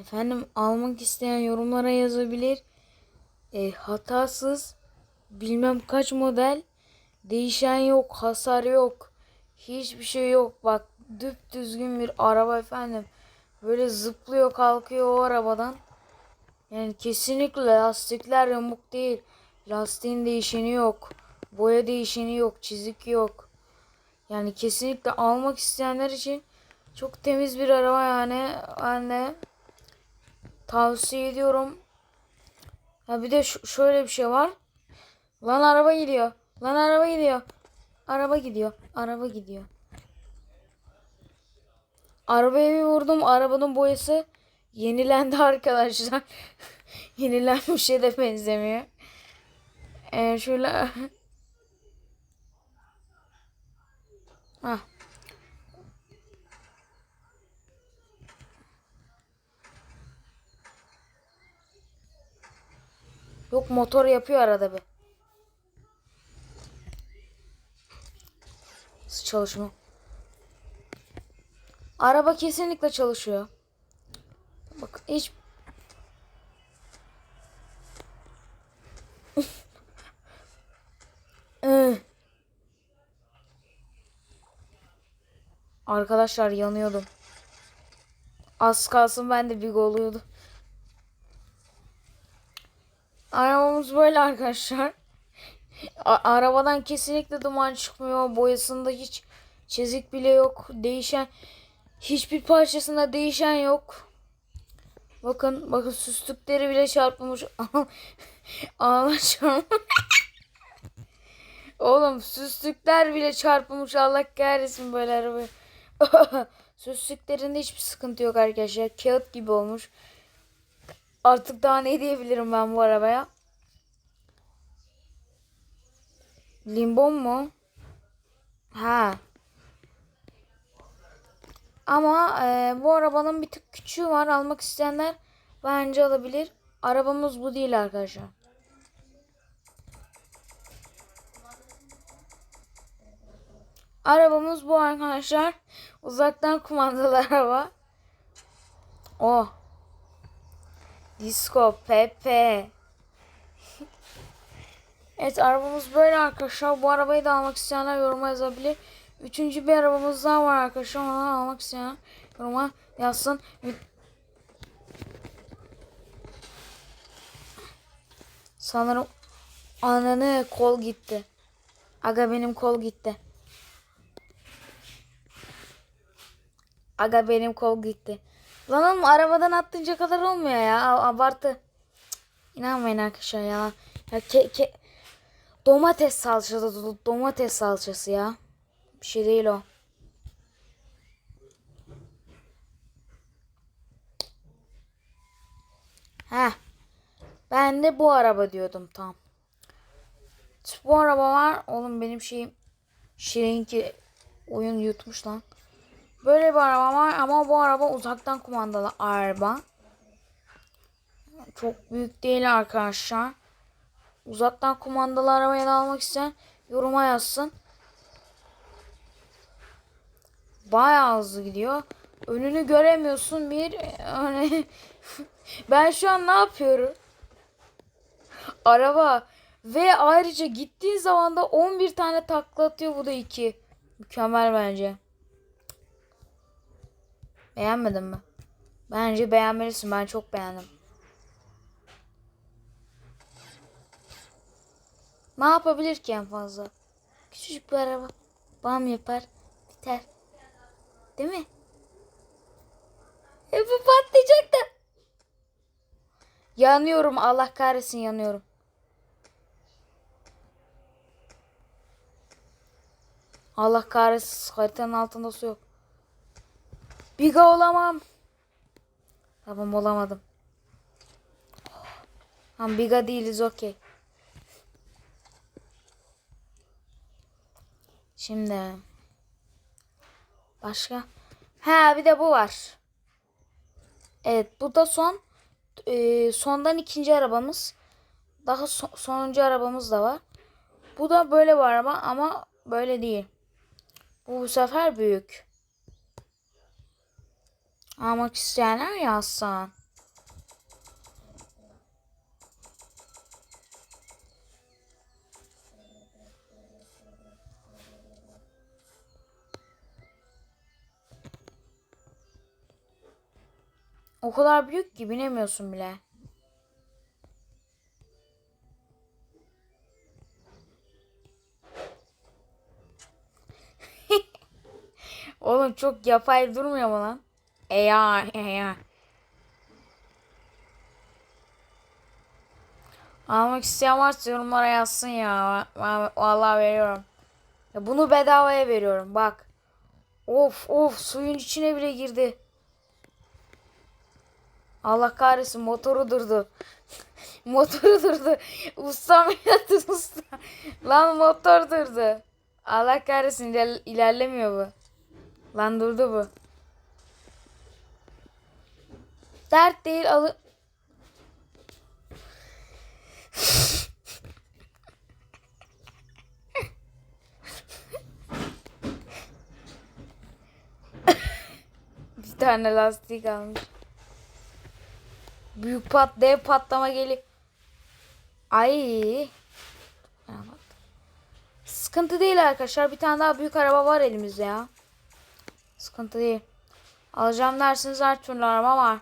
Efendim almak isteyen yorumlara yazabilir. E, hatasız bilmem kaç model. Değişen yok hasar yok. Hiçbir şey yok. Bak düp düzgün bir araba efendim. Böyle zıplıyor kalkıyor o arabadan. Yani kesinlikle lastikler yamuk değil. Lastiğin değişeni yok. Boya değişeni yok çizik yok. Yani kesinlikle almak isteyenler için çok temiz bir araba yani. Anne tavsiye ediyorum ya bir de şöyle bir şey var. Lan araba gidiyor. Lan araba gidiyor. Araba gidiyor. Araba gidiyor. Arabaya bir vurdum. Arabanın boyası yenilendi arkadaşlar. Yenilenmişe de benzemiyor. Ee, şöyle. Hah. Yok motor yapıyor arada bir. Nasıl çalışma? Araba kesinlikle çalışıyor. Bak hiç. Arkadaşlar yanıyordum. Az kalsın ben de bir oluyordum. Arabamız böyle arkadaşlar. A- arabadan kesinlikle duman çıkmıyor. Boyasında hiç çizik bile yok. Değişen hiçbir parçasında değişen yok. Bakın bakın süslükleri bile çarpılmış. Çarpmış. Oğlum süslükler bile çarpılmış. Allah kahretsin böyle arabayı. Süslüklerinde hiçbir sıkıntı yok arkadaşlar. Kağıt gibi olmuş. Artık daha ne diyebilirim ben bu arabaya? Limbom mu? Ha. Ama e, bu arabanın bir tık küçüğü var. Almak isteyenler bence alabilir. Arabamız bu değil arkadaşlar. Arabamız bu arkadaşlar. Uzaktan kumandalı araba. Oh. Disco Pepe. evet arabamız böyle arkadaşlar. Bu arabayı da almak isteyenler yoruma yazabilir. Üçüncü bir arabamız daha var arkadaşlar. Onu almak isteyenler yoruma yazsın. Sanırım ananı kol gitti. Aga benim kol gitti. Aga benim kol gitti. Lan oğlum arabadan atlayınca kadar olmuyor ya. Abartı. İnanmayın arkadaşlar ya. Ya ke, ke domates salçası do- domates salçası ya. Bir şey değil o. Heh. Ben de bu araba diyordum tam. Bu araba var. Oğlum benim şeyim Şirinki oyun yutmuş lan. Böyle bir araba var ama bu araba uzaktan kumandalı araba. Çok büyük değil arkadaşlar. Uzaktan kumandalı arabayı da almak isteyen yoruma yazsın. Bayağı hızlı gidiyor. Önünü göremiyorsun bir. Ben şu an ne yapıyorum? Araba ve ayrıca gittiğin zaman da 11 tane takla atıyor bu da 2. Mükemmel bence. Beğenmedin mi? Bence beğenmelisin. Ben çok beğendim. Ne yapabilir ki en fazla? Küçücük bir araba. Bam yapar. Biter. Değil mi? E patlayacak da. Yanıyorum. Allah kahretsin yanıyorum. Allah kahretsin. Haritanın altında su yok. Biga olamam. Tamam olamadım. Tamam biga değiliz okey. Şimdi başka ha bir de bu var. Evet bu da son e, sondan ikinci arabamız. Daha so- sonuncu arabamız da var. Bu da böyle bir araba ama böyle değil. Bu bu sefer büyük almak isteyenler yazsın. O kadar büyük ki binemiyorsun bile. Oğlum çok yapay durmuyor mu lan? E ya e ya. Almak isteyen varsa yorumlara yazsın ya. Va- Vallahi veriyorum. Ya bunu bedavaya veriyorum bak. Of of suyun içine bile girdi. Allah kahretsin motoru durdu. motoru durdu. Usta mı yattı usta? Lan motor durdu. Allah kahretsin iler- ilerlemiyor bu. Lan durdu bu. Dert değil alı... Bir tane lastik almış. Büyük pat dev patlama geliyor. Ay. Sıkıntı değil arkadaşlar. Bir tane daha büyük araba var elimizde ya. Sıkıntı değil. Alacağım dersiniz her türlü araba var.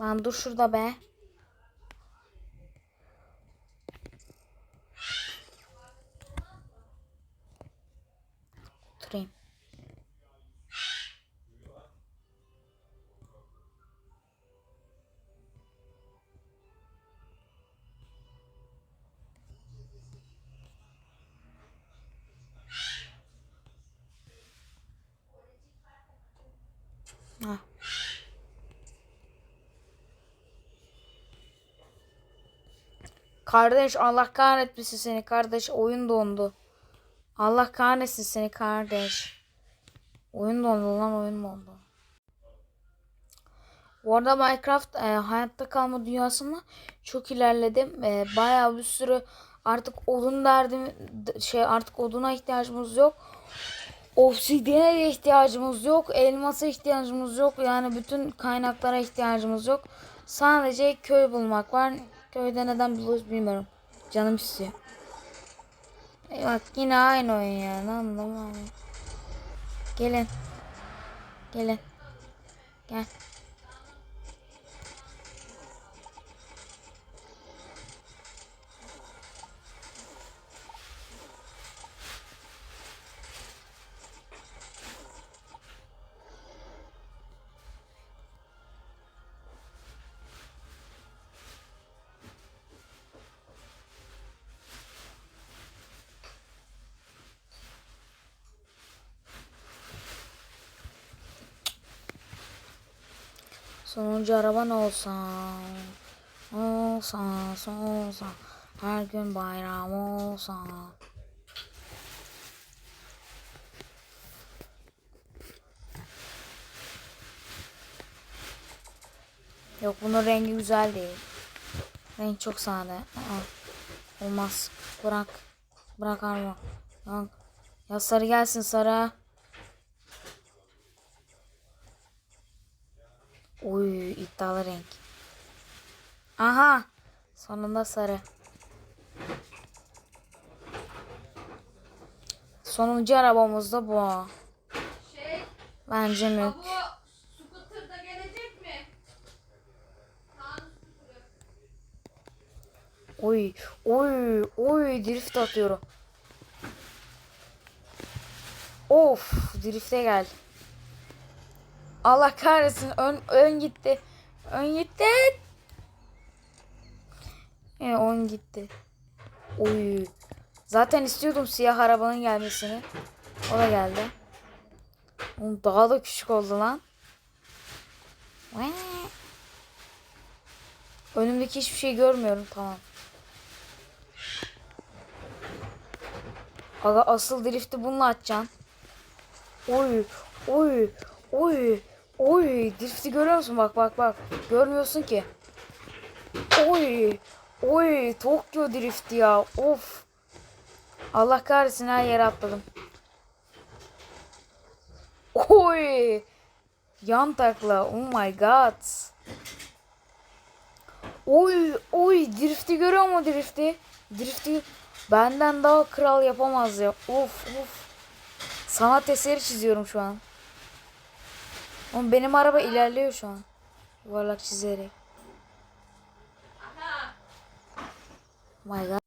Lan dur şurada be. Kardeş Allah kahretmesin seni kardeş oyun dondu. Allah kahretsin seni kardeş. Oyun dondu lan oyun dondu. Bu arada Minecraft e, hayatta kalma dünyasında çok ilerledim. E, bayağı bir sürü artık odun derdim şey artık oduna ihtiyacımız yok. Obsidiyene de ihtiyacımız yok. Elmasa ihtiyacımız yok. Yani bütün kaynaklara ihtiyacımız yok. Sadece köy bulmak var. Köyde neden buluyoruz bilmiyorum. Canım istiyor. E bak yine aynı oyun ya. Ne anlamı Gelin. Gelin. Gel. Sonuncu araban olsa. Olsa, olsa. Her gün bayram olsa. Yok bunun rengi güzel değil. Renk çok sade. Aa, olmaz. Bırak. Bırak arma. Ya sarı gelsin sarı. Uy iddialı renk. Aha. Sonunda sarı. Sonuncu arabamız da bu. Şey, Bence scooter'ı. Oy, oy, oy drift atıyorum. Of, drifte gel. Allah kahretsin ön ön gitti. Ön gitti. E, ön gitti. Oy. Zaten istiyordum siyah arabanın gelmesini. O da geldi. Oğlum daha da küçük oldu lan. Önümdeki hiçbir şey görmüyorum tamam. Aga asıl drifti bununla atacaksın. Oy, oy, oy, oy. Drifti görüyor musun? Bak bak bak. Görmüyorsun ki. Oy, oy. Tokyo drifti ya. Of. Allah kahretsin her yere atladım. Oy. Yan takla. Oh my god. Oy, oy. Drifti görüyor musun drifti? Drifti benden daha kral yapamaz ya. Of, of. Sanat eseri çiziyorum şu an. Oğlum benim araba ilerliyor şu an. Yuvarlak çizerek. My god.